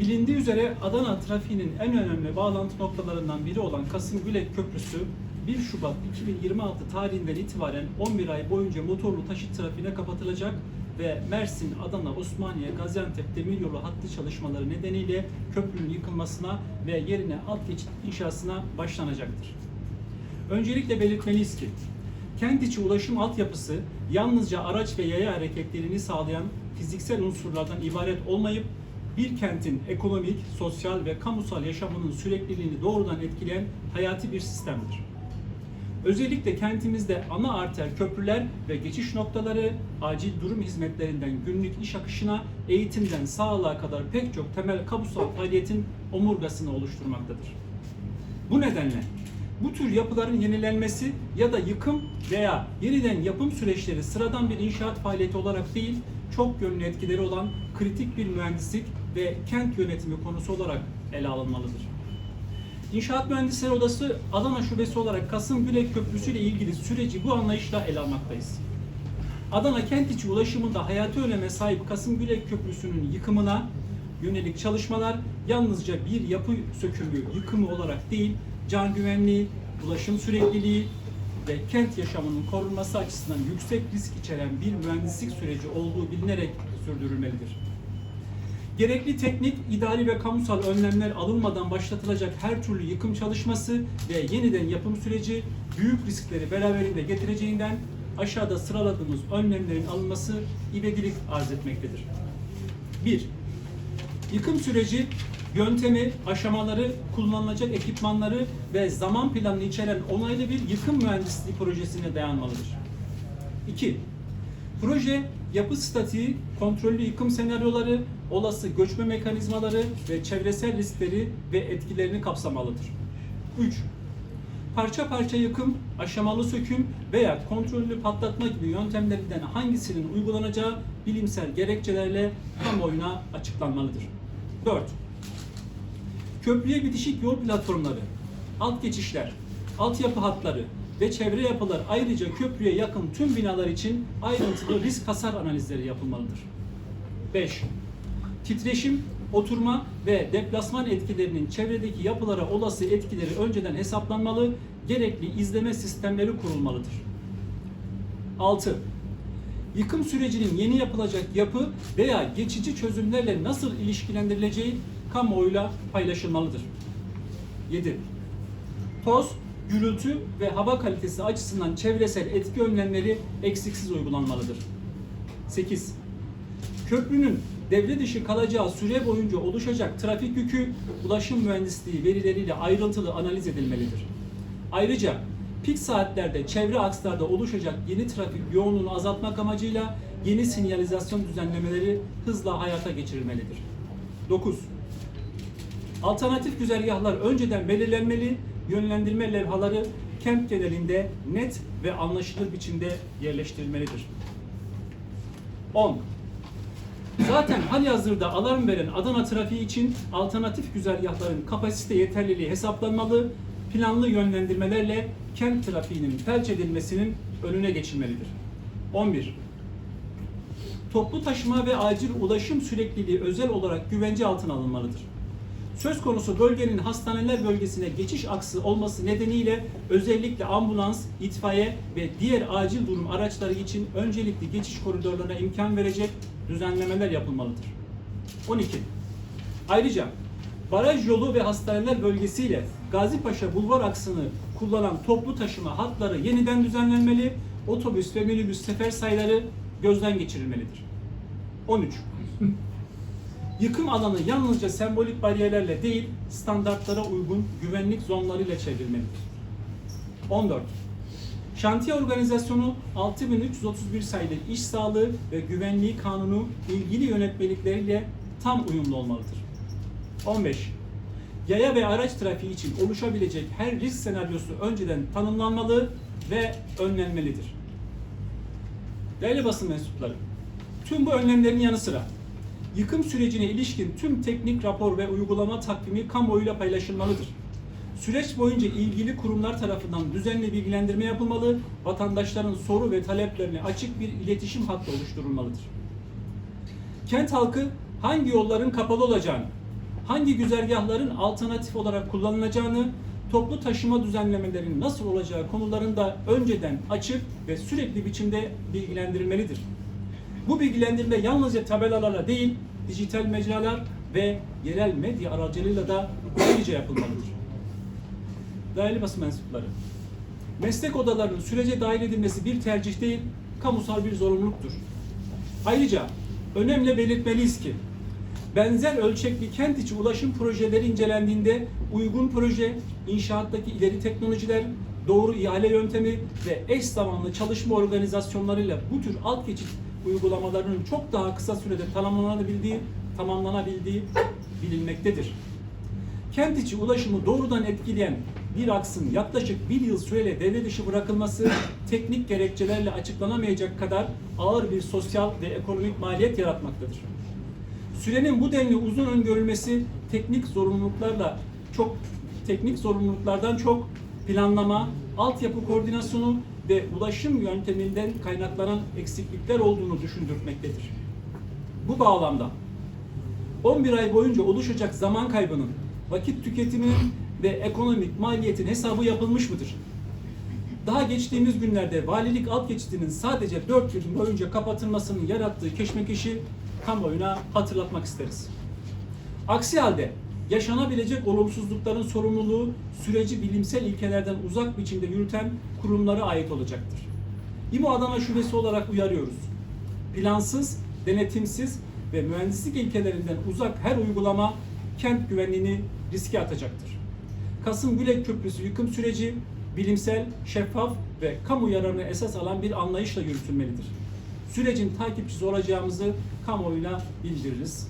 Bilindiği üzere Adana trafiğinin en önemli bağlantı noktalarından biri olan Kasım Gülek Köprüsü 1 Şubat 2026 tarihinden itibaren 11 ay boyunca motorlu taşıt trafiğine kapatılacak ve Mersin, Adana, Osmaniye, Gaziantep demiryolu hattı çalışmaları nedeniyle köprünün yıkılmasına ve yerine alt geçit inşasına başlanacaktır. Öncelikle belirtmeliyiz ki kent içi ulaşım altyapısı yalnızca araç ve yaya hareketlerini sağlayan fiziksel unsurlardan ibaret olmayıp bir kentin ekonomik, sosyal ve kamusal yaşamının sürekliliğini doğrudan etkileyen hayati bir sistemdir. Özellikle kentimizde ana arter köprüler ve geçiş noktaları acil durum hizmetlerinden günlük iş akışına, eğitimden sağlığa kadar pek çok temel kamusal faaliyetin omurgasını oluşturmaktadır. Bu nedenle bu tür yapıların yenilenmesi ya da yıkım veya yeniden yapım süreçleri sıradan bir inşaat faaliyeti olarak değil, çok yönlü etkileri olan kritik bir mühendislik ve kent yönetimi konusu olarak ele alınmalıdır. İnşaat Mühendisleri Odası Adana Şubesi olarak Kasım Gülek Köprüsü ile ilgili süreci bu anlayışla ele almaktayız. Adana kent içi ulaşımında hayati öneme sahip Kasım Gülek Köprüsü'nün yıkımına yönelik çalışmalar yalnızca bir yapı sökümü yıkımı olarak değil, can güvenliği, ulaşım sürekliliği ve kent yaşamının korunması açısından yüksek risk içeren bir mühendislik süreci olduğu bilinerek sürdürülmelidir. Gerekli teknik, idari ve kamusal önlemler alınmadan başlatılacak her türlü yıkım çalışması ve yeniden yapım süreci büyük riskleri beraberinde getireceğinden aşağıda sıraladığımız önlemlerin alınması ivedilik arz etmektedir. 1. Yıkım süreci yöntemi, aşamaları, kullanılacak ekipmanları ve zaman planını içeren onaylı bir yıkım mühendisliği projesine dayanmalıdır. 2. Proje, yapı statiği, kontrollü yıkım senaryoları, olası göçme mekanizmaları ve çevresel riskleri ve etkilerini kapsamalıdır. 3. Parça parça yıkım, aşamalı söküm veya kontrollü patlatma gibi yöntemlerinden hangisinin uygulanacağı bilimsel gerekçelerle kamuoyuna açıklanmalıdır. 4. Köprüye bitişik yol platformları, alt geçişler, altyapı hatları ve çevre yapılar ayrıca köprüye yakın tüm binalar için ayrıntılı risk hasar analizleri yapılmalıdır. 5. Titreşim, oturma ve deplasman etkilerinin çevredeki yapılara olası etkileri önceden hesaplanmalı, gerekli izleme sistemleri kurulmalıdır. 6. Yıkım sürecinin yeni yapılacak yapı veya geçici çözümlerle nasıl ilişkilendirileceği kamuoyuyla paylaşılmalıdır. 7. Toz, gürültü ve hava kalitesi açısından çevresel etki önlemleri eksiksiz uygulanmalıdır. 8. Köprünün devre dışı kalacağı süre boyunca oluşacak trafik yükü ulaşım mühendisliği verileriyle ayrıntılı analiz edilmelidir. Ayrıca pik saatlerde çevre akslarda oluşacak yeni trafik yoğunluğunu azaltmak amacıyla yeni sinyalizasyon düzenlemeleri hızla hayata geçirilmelidir. 9. Alternatif güzergahlar önceden belirlenmeli, yönlendirme levhaları kent genelinde net ve anlaşılır biçimde yerleştirilmelidir. 10. Zaten halihazırda alarm veren Adana trafiği için alternatif güzergahların kapasite yeterliliği hesaplanmalı, planlı yönlendirmelerle kent trafiğinin felç edilmesinin önüne geçilmelidir. 11. Toplu taşıma ve acil ulaşım sürekliliği özel olarak güvence altına alınmalıdır. Söz konusu bölgenin hastaneler bölgesine geçiş aksı olması nedeniyle özellikle ambulans, itfaiye ve diğer acil durum araçları için öncelikli geçiş koridorlarına imkan verecek düzenlemeler yapılmalıdır. 12. Ayrıca baraj yolu ve hastaneler bölgesiyle Gazipaşa Bulvar aksını kullanan toplu taşıma hatları yeniden düzenlenmeli, otobüs ve minibüs sefer sayıları gözden geçirilmelidir. 13. Yıkım alanı yalnızca sembolik bariyerlerle değil, standartlara uygun güvenlik zonlarıyla çevrilmelidir. 14. Şantiye organizasyonu 6331 sayılı iş sağlığı ve güvenliği kanunu ilgili yönetmelikleriyle tam uyumlu olmalıdır. 15. Yaya ve araç trafiği için oluşabilecek her risk senaryosu önceden tanımlanmalı ve önlenmelidir. Değerli basın mensupları, tüm bu önlemlerin yanı sıra yıkım sürecine ilişkin tüm teknik rapor ve uygulama takvimi kamuoyuyla paylaşılmalıdır. Süreç boyunca ilgili kurumlar tarafından düzenli bilgilendirme yapılmalı, vatandaşların soru ve taleplerine açık bir iletişim hattı oluşturulmalıdır. Kent halkı hangi yolların kapalı olacağını, hangi güzergahların alternatif olarak kullanılacağını, toplu taşıma düzenlemelerinin nasıl olacağı konularında önceden açık ve sürekli biçimde bilgilendirilmelidir. Bu bilgilendirme yalnızca tabelalarla değil, dijital mecralar ve yerel medya aracılığıyla da ayrıca yapılmalıdır. Değerli basın mensupları, meslek odalarının sürece dahil edilmesi bir tercih değil, kamusal bir zorunluluktur. Ayrıca önemli belirtmeliyiz ki, benzer ölçekli kent içi ulaşım projeleri incelendiğinde uygun proje, inşaattaki ileri teknolojiler, doğru ihale yöntemi ve eş zamanlı çalışma organizasyonlarıyla bu tür alt geçit uygulamalarının çok daha kısa sürede tamamlanabildiği, tamamlanabildiği bilinmektedir. Kent içi ulaşımı doğrudan etkileyen bir aksın yaklaşık bir yıl süreyle devre dışı bırakılması teknik gerekçelerle açıklanamayacak kadar ağır bir sosyal ve ekonomik maliyet yaratmaktadır. Sürenin bu denli uzun öngörülmesi teknik zorunluluklarla çok teknik zorunluluklardan çok planlama, altyapı koordinasyonu ve ulaşım yönteminden kaynaklanan eksiklikler olduğunu düşündürtmektedir. Bu bağlamda 11 ay boyunca oluşacak zaman kaybının, vakit tüketiminin ve ekonomik maliyetin hesabı yapılmış mıdır? Daha geçtiğimiz günlerde valilik alt geçidinin sadece 4 gün boyunca kapatılmasının yarattığı keşmekeşi kamuoyuna hatırlatmak isteriz. Aksi halde yaşanabilecek olumsuzlukların sorumluluğu süreci bilimsel ilkelerden uzak biçimde yürüten kurumlara ait olacaktır. İMO Adana Şubesi olarak uyarıyoruz. Plansız, denetimsiz ve mühendislik ilkelerinden uzak her uygulama kent güvenliğini riske atacaktır. Kasım Gülek Köprüsü yıkım süreci bilimsel, şeffaf ve kamu yararını esas alan bir anlayışla yürütülmelidir. Sürecin takipçisi olacağımızı kamuoyuna bildiririz.